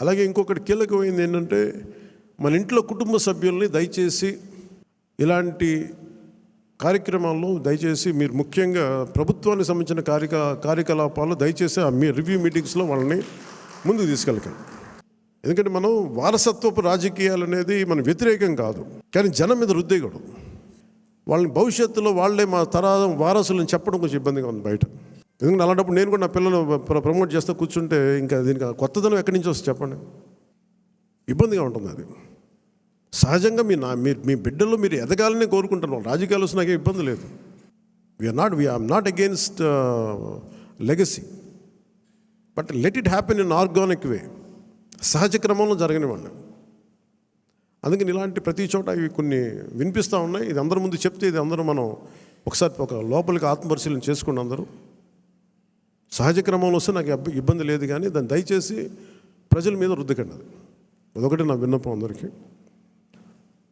అలాగే ఇంకొకటి కీలకమైంది ఏంటంటే మన ఇంట్లో కుటుంబ సభ్యుల్ని దయచేసి ఇలాంటి కార్యక్రమాల్లో దయచేసి మీరు ముఖ్యంగా ప్రభుత్వానికి సంబంధించిన కార్యక కార్యకలాపాలు దయచేసి ఆ మీ రివ్యూ మీటింగ్స్లో వాళ్ళని ముందుకు తీసుకెళ్ళకండి. ఎందుకంటే మనం వారసత్వపు రాజకీయాలు అనేది మన వ్యతిరేకం కాదు. కానీ జనం మీద రుద్దేయకూడదు. వాళ్ళని భవిష్యత్తులో వాళ్ళే మా తరా వారసులను చెప్పడం కొంచెం ఇబ్బందిగా ఉంది బయట. ఎందుకంటే అలాంటప్పుడు నేను కూడా నా పిల్లలు ప్రమోట్ చేస్తూ కూర్చుంటే ఇంకా దీనికి కొత్తదనం ఎక్కడి నుంచి వస్తుంది చెప్పండి? ఇబ్బందిగా ఉంటుంది అది. సహజంగా మీ నా మీ మీ బిడ్డలు మీరు ఎదగాలని కోరుకుంటున్నాం రాజకీయాలు వస్తే ఇబ్బంది లేదు. We are not we are not against legacy but let it happen in organic way సహజ క్రమంలో జరగనివ్వండి. అందుకని ఇలాంటి ప్రతి చోట ఇవి కొన్ని వినిపిస్తూ ఉన్నాయి. ఇది అందరి ముందు చెప్తే ఇది అందరూ మనం ఒకసారి ఒక లోపలికి ఆత్మపరిశీలన చేసుకుని అందరూ సహజ క్రమంలో వస్తే నాకు ఇబ్బంది లేదు కానీ దాన్ని దయచేసి ప్రజల మీద రుద్దకండి అది. అదొకటి నా విన్నపం అందరికీ.